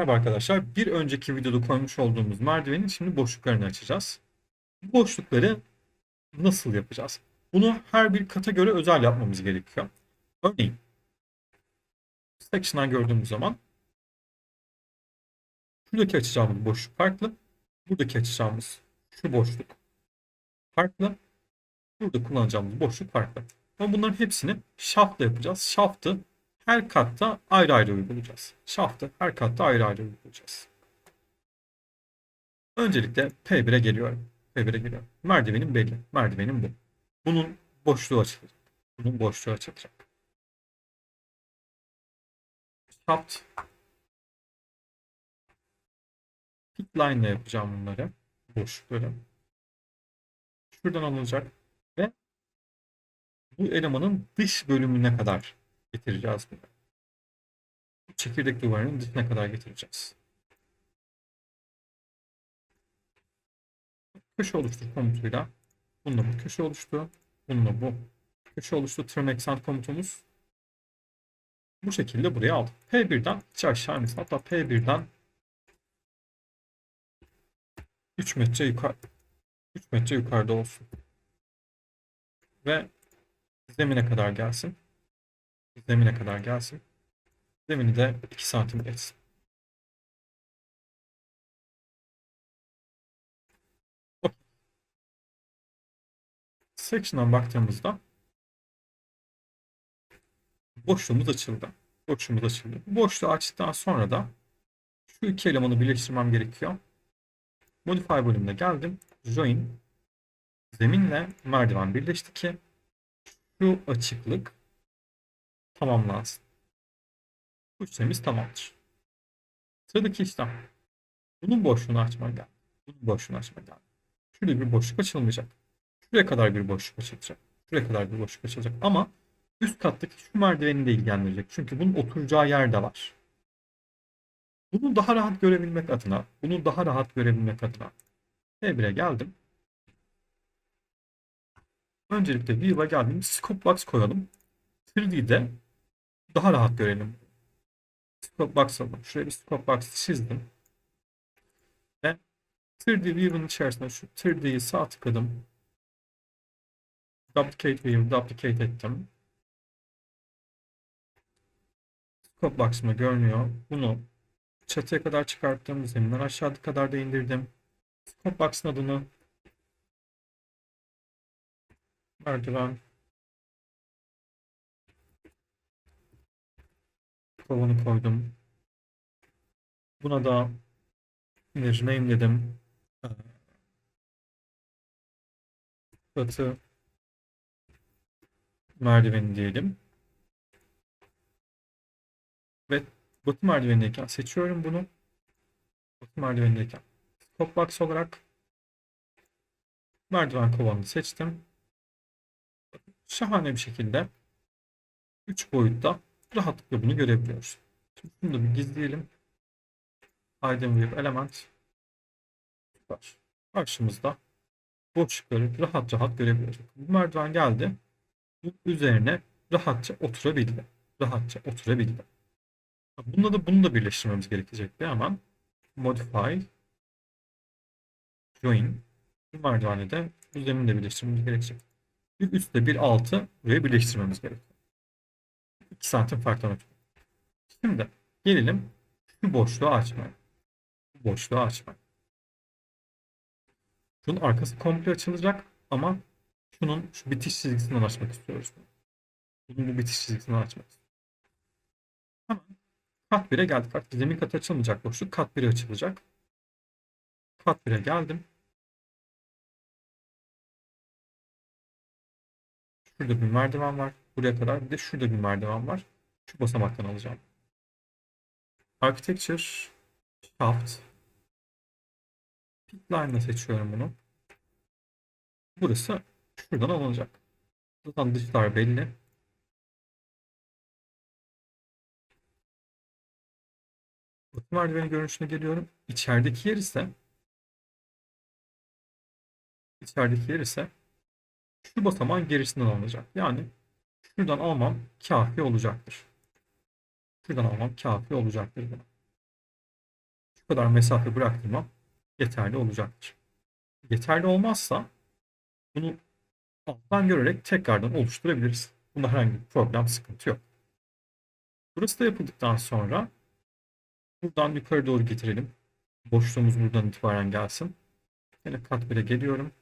Merhaba arkadaşlar. Bir önceki videoda koymuş olduğumuz merdivenin şimdi boşluklarını açacağız. Bu boşlukları nasıl yapacağız? Bunu her bir kata göre özel yapmamız gerekiyor. Örneğin section'dan gördüğümüz zaman şuradaki açacağımız boşluk farklı. Buradaki açacağımız şu boşluk farklı. Burada kullanacağımız boşluk farklı. Ama bunların hepsini shaft'la yapacağız. Shaft'ı her katta ayrı ayrı uygulayacağız. Shaft'ı her katta ayrı ayrı uygulayacağız. Öncelikle P1'e geliyorum. P1'e geliyorum. Merdivenim belli. Merdivenim bu. Bunun boşluğu açılacak. Bunun boşluğu açılacak. Shaft Pick line ile yapacağım bunları. Boşlukları. Şuradan alınacak ve bu elemanın dış bölümüne kadar getireceğiz bunu. Bu çekirdek duvarının dışına kadar getireceğiz. Köşe oluştur komutuyla bununla bu köşe oluştu. Bununla bu köşe oluştu. Turn accent komutumuz bu şekilde buraya aldık. P1'den hiç aşağı inmesin. Hatta P1'den 3 metre yukarı 3 metre yukarıda olsun. Ve zemine kadar gelsin. Zemine kadar gelsin. Zemini de 2 santim geçsin. Okey. Section'dan baktığımızda boşluğumuz açıldı. Boşluğumuz açıldı. Boşluğu açtıktan sonra da şu iki elemanı birleştirmem gerekiyor. Modify bölümüne geldim. Join zeminle merdiven birleşti ki şu açıklık tamamlansın. Bu işlemimiz tamamdır. Sıradaki işlem. Bunun boşluğunu açma geldi. Bunun boşluğunu açma geldi. Şurada bir boşluk açılmayacak. Şuraya kadar bir boşluk açılacak. Şuraya kadar bir boşluk açılacak. Ama üst kattaki şu merdiveni de ilgilendirecek. Çünkü bunun oturacağı yer de var. Bunu daha rahat görebilmek adına, bunu daha rahat görebilmek adına P1'e geldim. Öncelikle View'a geldim. Scope box koyalım. 3D'de daha rahat görelim. Scope box aldım. Şuraya bir scope box çizdim. Ve 3D view'un içerisinde şu 3D'yi sağ tıkladım. Duplicate view, duplicate ettim. Scope box'ıma görünüyor. Bunu çatıya kadar çıkarttım. Zeminden aşağıya kadar da indirdim. Scope box'ın adını merdiven kovanı koydum. Buna da bir name'ledim. Ee, Batı merdiveni diyelim. Ve batı merdivenindeyken seçiyorum bunu. Batı merdivenindeyken Scope box olarak merdiven kovanını seçtim. Şahane bir şekilde 3 boyutta rahatlıkla bunu görebiliyoruz. Şimdi bunu da bir gizleyelim. Hidden View Element var. Karşımızda boşlukları rahat rahat görebiliyoruz. Bu merdiven geldi. Üzerine rahatça oturabildi. Rahatça oturabildi. Bunda da bunu da birleştirmemiz gerekecek bir hemen. Modify Join bu merdiveni de bu zeminle birleştirmemiz gerekecek. Bir üstte bir altı buraya birleştirmemiz gerekiyor. 2 santim farktan ötürü. Şimdi gelelim şu boşluğu açmaya. Bu boşluğu açmaya. Şunun arkası komple açılacak ama şunun şu bitiş çizgisinden açmak istiyoruz. Bunun bu bitiş çizgisinden açmak istiyoruz. Hemen kat 1'e geldik. Artık zemin katı açılmayacak boşluk. Kat 1'e açılacak. Kat 1'e geldim. Şurada bir merdiven var. Buraya kadar. Bir de şurada bir merdiven var. Şu basamaktan alacağım. Architecture Shaft Pick Line'la seçiyorum bunu. Burası şuradan alınacak. Zaten dışlar belli. Batı merdiveni görünüşüne geliyorum. İçerideki yer ise içerideki yer ise şu basamağın gerisinden alınacak. Yani şuradan almam kafi olacaktır. Şuradan almam kafi olacaktır. Buna. kadar mesafe bıraktırmam yeterli olacaktır. Yeterli olmazsa bunu alttan görerek tekrardan oluşturabiliriz. Bunda herhangi bir problem, sıkıntı yok. Burası da yapıldıktan sonra buradan yukarı doğru getirelim. Boşluğumuz buradan itibaren gelsin. Yine kat 1'e geliyorum.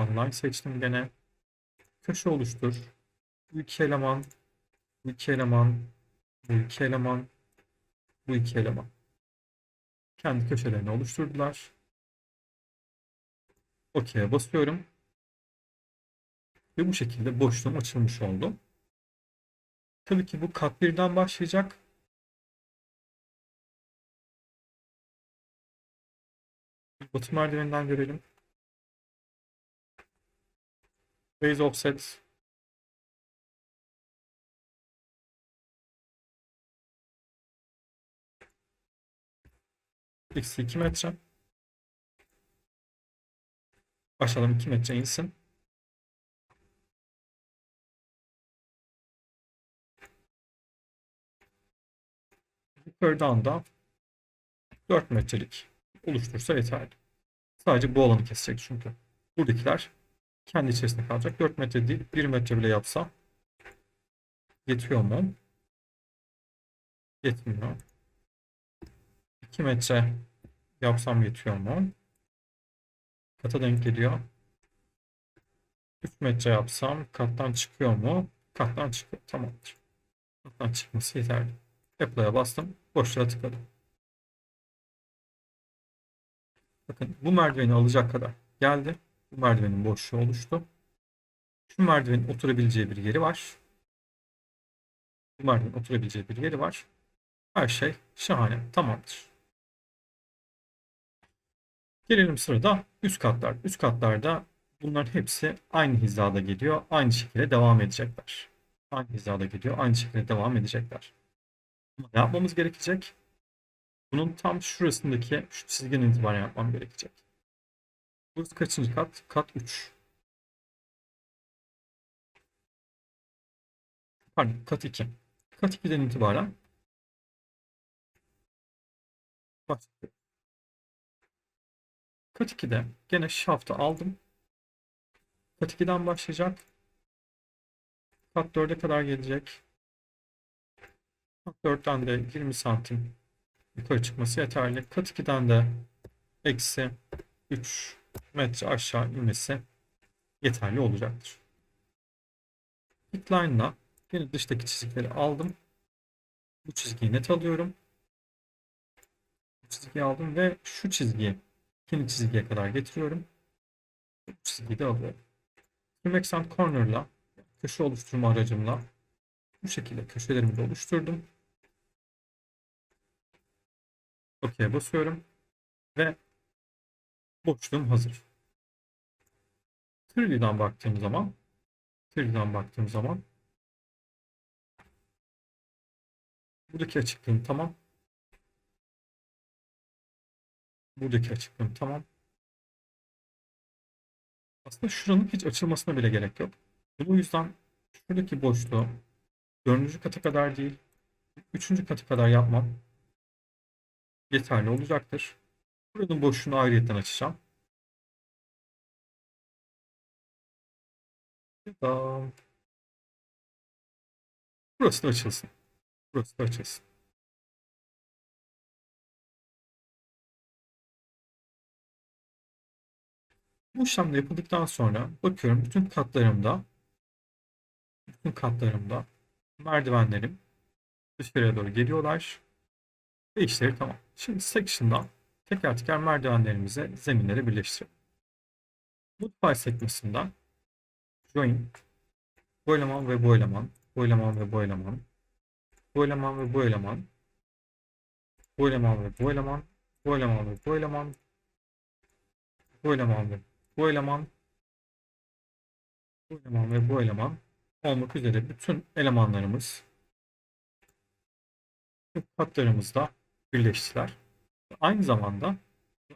Line seçtim gene. Köşe oluştur. Bu iki eleman, bu iki eleman, bu iki eleman, bu iki eleman. Kendi köşelerini oluşturdular. OK'ye basıyorum. Ve bu şekilde boşluğum açılmış oldu. Tabii ki bu kat 1'den başlayacak. Batı merdiveninden görelim. Base offset. X 2 metre. Aşağıdan 2 metre insin. Yukarıdan da 4 metrelik oluştursa yeterli. Sadece bu alanı kesecek çünkü. Buradakiler kendi içerisinde kalacak. 4 metre değil 1 metre bile yapsa yetiyor mu? Yetmiyor. 2 metre yapsam yetiyor mu? Kata denk geliyor. 3 metre yapsam kattan çıkıyor mu? Kattan çıkıyor. Tamamdır. Kattan çıkması yeterli. Apply'a bastım. Boşluğa tıkladım. Bakın bu merdiveni alacak kadar geldi. Bu merdivenin boşluğu oluştu. Şu merdivenin oturabileceği bir yeri var. Bu merdivenin oturabileceği bir yeri var. Her şey şahane. Tamamdır. Gelelim sırada üst katlar. Üst katlarda bunların hepsi aynı hizada geliyor. Aynı şekilde devam edecekler. Aynı hizada geliyor. Aynı şekilde devam edecekler. Ama ne yapmamız gerekecek? Bunun tam şurasındaki şu çizginin itibaren yapmam gerekecek. Burası kaçıncı kat? Kat 3. Pardon, kat 2. Kat 2'den itibaren başlıyorum. Kat 2'de gene şaftı aldım. Kat 2'den başlayacak. Kat 4'e kadar gelecek. Kat 4'ten de 20 santim yukarı çıkması yeterli. Kat 2'den de eksi 3 metre aşağı inmesi yeterli olacaktır. Line'la yine dıştaki çizgileri aldım. Bu çizgiyi net alıyorum. Bu çizgiyi aldım ve şu çizgiyi ikinci çizgiye kadar getiriyorum. Bu çizgiyi de alıyorum. Trim Accent Corner'la köşe oluşturma aracımla bu şekilde köşelerimi de oluşturdum. OK'ye basıyorum ve boşluğum hazır. 3D'den baktığım zaman 3D'den baktığım zaman buradaki açıklığım tamam. Buradaki açıklığım tamam. Aslında şuranın hiç açılmasına bile gerek yok. Bu yüzden şuradaki boşluğu dördüncü kata kadar değil, üçüncü katı kadar yapmam yeterli olacaktır. Buranın boşluğunu ayrıyetten açacağım. Burası da açılsın. Burası da açılsın. Bu işlem yapıldıktan sonra bakıyorum bütün katlarımda bütün katlarımda merdivenlerim dışarıya doğru geliyorlar. Ve işleri tamam. Şimdi section'dan teker teker merdivenlerimizi zeminlere birleştirelim. Modify sekmesinden join bu eleman ve bu eleman, bu eleman ve bu eleman, bu eleman ve bu eleman, bu eleman ve bu eleman, bu eleman ve bu eleman, bu eleman ve bu eleman, bu eleman ve bu eleman olmak üzere bütün elemanlarımız katlarımızda birleştiler. Aynı zamanda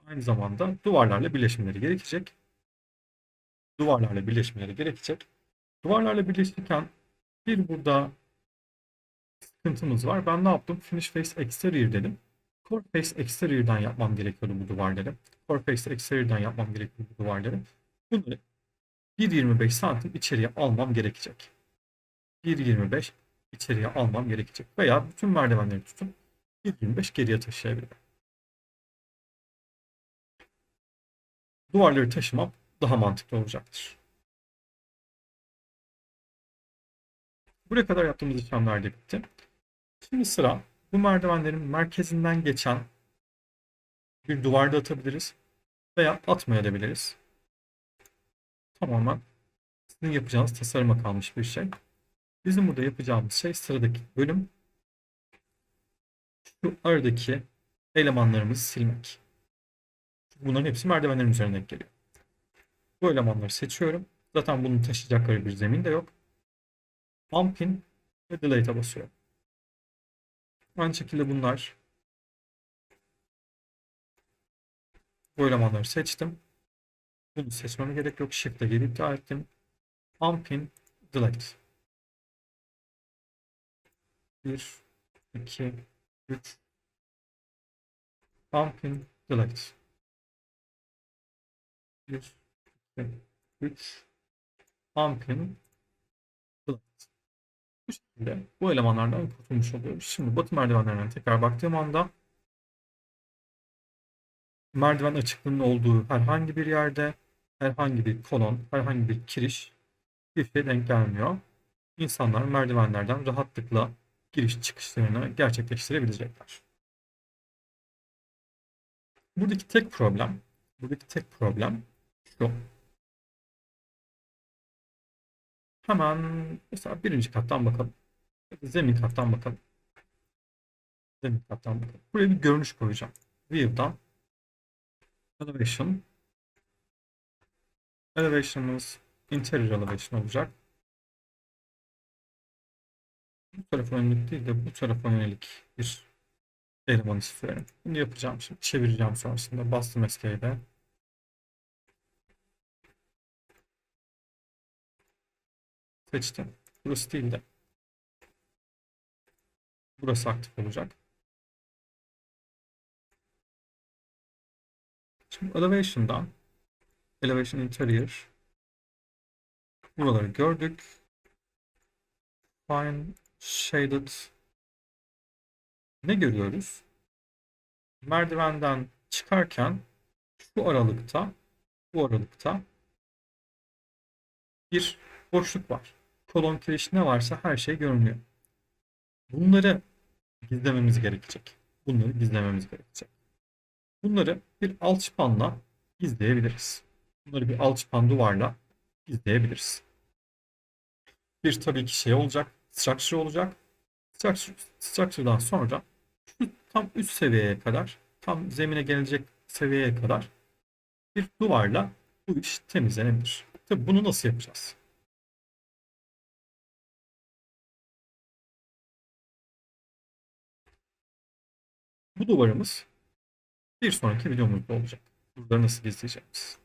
aynı zamanda duvarlarla birleşmeleri gerekecek. Duvarlarla birleşmeleri gerekecek. Duvarlarla birleşirken bir burada sıkıntımız var. Ben ne yaptım? Finish Face Exterior dedim. Core Face Exterior'dan yapmam gerekiyordu bu duvarları. Core Face Exterior'dan yapmam gerekiyordu bu duvarları. Bunları 1.25 santim içeriye almam gerekecek. 1.25 içeriye almam gerekecek. Veya bütün merdivenleri tutup 1.25 geriye taşıyabilirim. Duvarları taşımam daha mantıklı olacaktır. Buraya kadar yaptığımız işlemler de bitti. Şimdi sıra bu merdivenlerin merkezinden geçen bir duvarda atabiliriz veya atmayabiliriz. Tamamen sizin yapacağınız tasarıma kalmış bir şey. Bizim burada yapacağımız şey sıradaki bölüm şu aradaki elemanlarımızı silmek. Bunların hepsi merdivenlerin üzerine geliyor. Bu elemanları seçiyorum. Zaten bunu taşıyacakları bir zemin de yok. Unpin ve Delete'e basıyorum. Aynı şekilde bunlar bu elemanları seçtim. Bunu seçmeme gerek yok. Shift'e geri iptal ettim. Unpin, Delete. 1, 2, 3. Unpin, Delete. 1, 2, 3. Unpin, Delete. Bu şekilde bu elemanlardan kurtulmuş oluyoruz. Şimdi batı merdivenlerine tekrar baktığım anda merdiven açıklığının olduğu herhangi bir yerde herhangi bir kolon, herhangi bir kiriş bir şey denk gelmiyor. İnsanlar merdivenlerden rahatlıkla giriş çıkışlarını gerçekleştirebilecekler. Buradaki tek problem, buradaki tek problem şu. Hemen mesela birinci kattan bakalım. Zemin kattan bakalım. Zemin kattan bakalım. Buraya bir görünüş koyacağım. View'dan Elevation Elevation'ımız interior elevation olacak. Bu tarafa yönelik değil de bu tarafa yönelik bir eleman istiyorum. Bunu yapacağım şimdi. Çevireceğim sonrasında. Bastım Escape'e. Seçtim. Burası değil de. Burası aktif olacak. Şimdi Elevation'dan Elevation Interior buraları gördük. Fine Shaded ne görüyoruz? Merdivenden çıkarken şu aralıkta bu aralıkta bir boşluk var. Kolon kiriş ne varsa her şey görünüyor. Bunları gizlememiz gerekecek. Bunları gizlememiz gerekecek. Bunları bir alçıpanla gizleyebiliriz. Bunları bir alçıpan duvarla gizleyebiliriz. Bir tabii ki şey olacak. Structure olacak. Structure, structure'dan sonra şu tam üst seviyeye kadar tam zemine gelecek seviyeye kadar bir duvarla bu iş temizlenebilir. Tabii bunu nasıl yapacağız? Bu duvarımız bir sonraki videomuzda olacak. Buraları nasıl gizleyeceğimiz.